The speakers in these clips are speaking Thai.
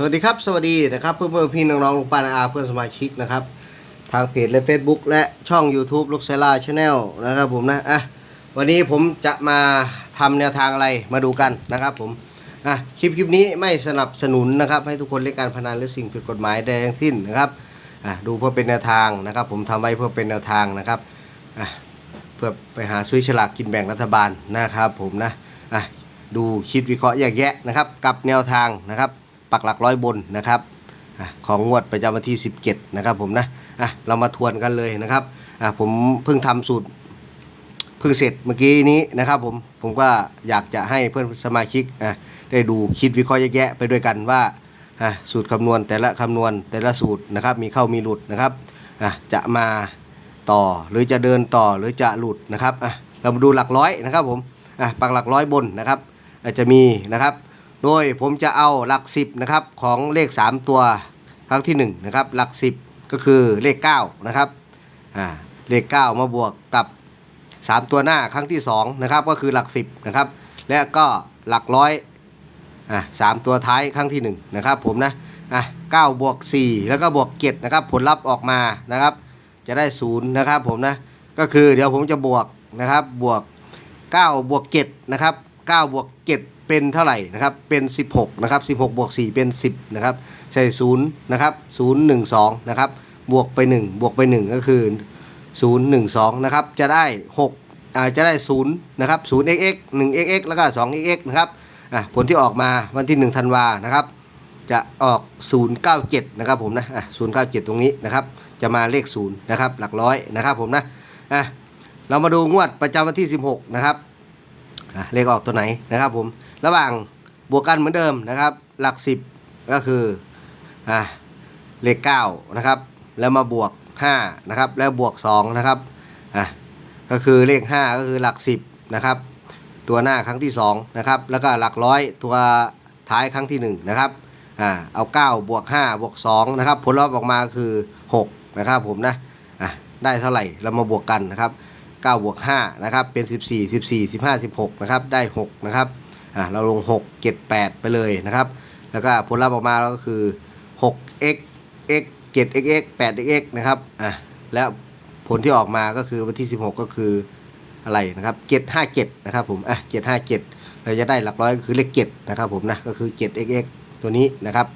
สวัสดีครับ สวัสดีนะครับเพื่อนเพื่อนพี่น้องๆลุงป้านอาเพื่อนสมาชิกนะครับ ทางเพจและ Facebook และช่อง YouTube ลูกเซล่าชาแนลนะครับผมนะอะวันนี้ผมจะมาทำแนวทางอะไรมาดูกันนะครับผมอะคลิปคลิปนี้ไม่สนับสนุนนะครับ ให้ทุกคนเล่นการพนันหรือสิ่งผิดกฎหมายใดทั้งสิ้นนะครับอะดูเพื่อเป็นแนวทางนะครับ ผมทำไว้เพื่อเป็นแนวทางนะครับอะเพื่อไปหาซื้อฉลากกินแบ่งรัฐบาลนะครับ ผมนะอะดูคิดวิเคราะห์แยกแยะนะครับ กับแนวทางนะครับ ปักหลักร้อยบนนะครับอของงวดประจำวันที่ 17 นะครับผมนะอะเรามาทวนกันเลยนะครับอะผมเพิ่งทำสูตรเพิ่งเสร็จเมื่อกี้นี้นะครับผมผมก็อยากจะให้เพื่อนสมาชิกอะได้ดูคิดวิเคราะห์แยแยะไปด้วยกันว่าอะสูตรคำนวณแต่ละคำนวณแต่ละสูตรนะครับมีเข้ามีหลุดนะครับอะจะมาต่อหรือจะเดินต่อหรือจะหลุดนะครับอะเรามาดูหลักร้อยนะครับผมอะปักหลักร้อยบนนะครับอาจจะมีนะครับ โดยผมจะเอาหลัก 10นะครับของเลข 3 ตัวครั้งที่1นะครับหลัก 10 ก็คือเลข9นะครับอ่าเลข 9 มาบวกกับ 3 ตัวหน้าครั้งที่2นะครับก็คือหลัก 10นะครับและก็หลักร้อยอ่าสามตัวท้ายครั้งที่1นะครับผมนะอะ9บวก4แล้วก็บวก7นะครับผลลัพธ์ออกมานะครับ จะได้0นะครับผมนะก็คือเดี๋ยวผมจะบวกนะครับบวก9บวก7นะครับ9บวก7 เป็นเท่าไหร่นะครับ เป็น 16 นะครับ 16 บวก 4 เป็น 10 นะครับ ใส่0นะครับ 0 1 2 นะครับ บวกไป 1 บวกไป 1 ก็คือ 0 1 2 นะครับ จะได้ 6อ่าจะได้ 0 นะครับ 0 x x 1 x x แล้วก็2 x x นะครับอะผลที่ออกมาวันที่ 1 ธันวานะครับ จะออก 097 นะครับผมนะอะ097 ตรงนี้นะครับ จะมาเลข 0 นะครับ หลักร้อยนะครับผมนะอะเรามาดูงวดประจำวันที่ 16 นะครับ อะเลขออกตัวไหนนะครับผม ระหว่างบวกกันเหมือนเดิมนะครับ หลัก 10 ก็คืออะเลข9นะครับ แล้วมาบวก5นะครับ แล้วบวก2นะครับอะก็คือเลข 5 ก็คือหลัก 10นะครับ ตัวหน้าครั้งที่2นะครับ แล้วก็หลักร้อยตัวท้ายครั้งที่ 1 นะครับอ่าเอา 9 บวก 5 บวก 2 นะครับ ผลลัพธ์ออกมาคือ 6 นะครับผมนะอะได้เท่าไหร่เรามาบวกกันนะครับ 9บวก5นะครับเป็น 14 14 15 16นะครับได้6นะครับอะเราลง 6 7 8 ไปเลยนะครับ แล้วก็ผลลัพธ์ออกมาเราก็คือ 6 x x 7 x x 8 x x นะครับอะแล้วผลที่ออกมาก็คือวันที่ 16 ก็คืออะไรนะครับ 757 นะครับผมอะ757 เราจะได้หลักร้อยก็คือเลข 7 นะครับผมนะก็คือ 7 x x ตัวนี้นะครับ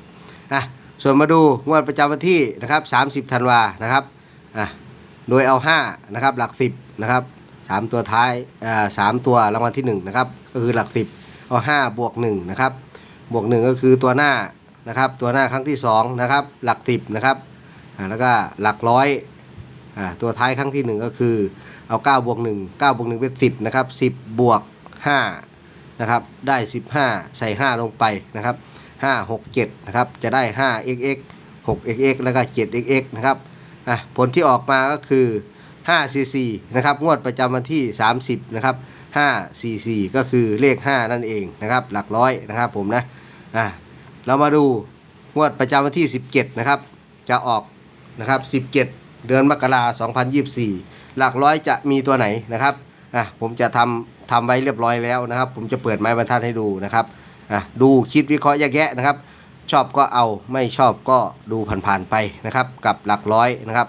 อะส่วนมาดูงวดประจำวันที่นะครับ 30 ธันวานะครับอะโดยเอา 5 นะครับ หลัก 10 นะครับ3ตัวท้ายอ่าสามตัวรางวัลที่1นะครับก็คือหลัก10เอา5บวก1นะครับบวก1ก็คือตัวหน้านะครับ ตัวหน้าครั้งที่2นะครับหลัก10นะครับอ่าแล้วก็หลักร้อยอ่าตัวท้ายครั้งที่1ก็คือเอา9บวก1 9บวก1เป็น10นะครับ10บบวก5นะครับได้15ใส่5ลงไปนะครับ5 6 7นะครับจะได้5 xx 6 xx แล้วก็7 xx นะครับอะผลที่ออกมาก็คือ 5 cc นะครับงวดประจำวันที่ 30นะครับ5 cc ก็คือเลข 5 นั่นเองนะครับหลักร้อยนะครับผมนะอะเรามาดูงวดประจำวันที่ 17นะครับจะออกนะครับ 17 เดือนมกราคม2024 หลักร้อยจะมีตัวไหนนะครับอะผมจะทำทำไว้เรียบร้อยแล้วนะครับ ผมจะเปิดไม้บรรทัดให้ดูนะครับอะดูคิดวิเคราะห์แยกแยะนะครับ ชอบก็เอาไม่ชอบก็ดูผ่านๆไปนะครับ กับหลักร้อยนะครับ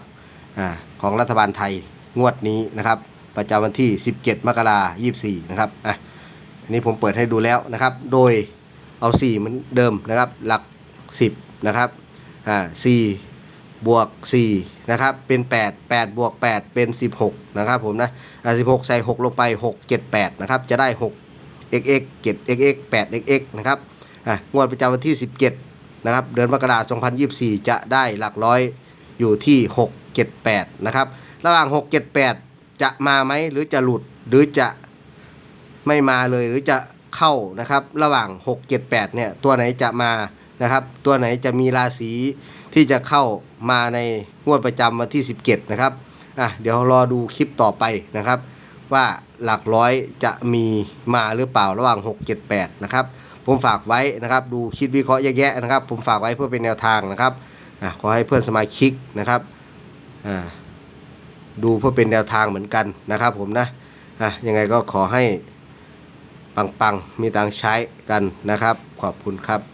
อ่า ของรัฐบาลไทยงวดนี้นะครับ ประจำวันที่ 17 มกราคม24 นะครับอะอันนี้ผมเปิดให้ดูแล้วนะครับ โดยเอา 4 เหมือนเดิมนะครับ หลัก 10 นะครับอ่า4บวก4นะครับ เป็น 8 8 บวก 8 เป็น 16 นะครับผมนะอ่า16 ใส่ 6 ลงไป 6 7 8 นะครับ จะได้ 6 xx 7 xx 8 xx นะครับอะงวดประจำวันที่ 17 นะครับ เดือนมกราคม2024 จะได้หลักร้อย อยู่ที่ 678 นะครับ ระหว่าง 678 จะมาไหมหรือจะหลุดหรือจะไม่มาเลยหรือจะเข้านะครับ ระหว่าง 678 เนี่ย ตัวไหนจะมานะครับ ตัวไหนจะมีราศีที่จะเข้ามาในงวดประจำวันที่ 17 นะครับอะเดี๋ยวรอดูคลิปต่อไปนะครับ ว่าหลักร้อยจะมีมาหรือเปล่าระหว่าง 6 7 8 นะครับ ผมฝากไว้นะครับ ดูคิดวิเคราะห์แยะๆนะครับ ผมฝากไว้เพื่อเป็นแนวทางนะครับ ขอให้เพื่อนสมาชิกนะครับดูเพื่อเป็นแนวทางเหมือนกันนะครับผมนะยังไงก็ขอให้ปังๆ มีตังใช้กันนะครับ ขอบคุณครับ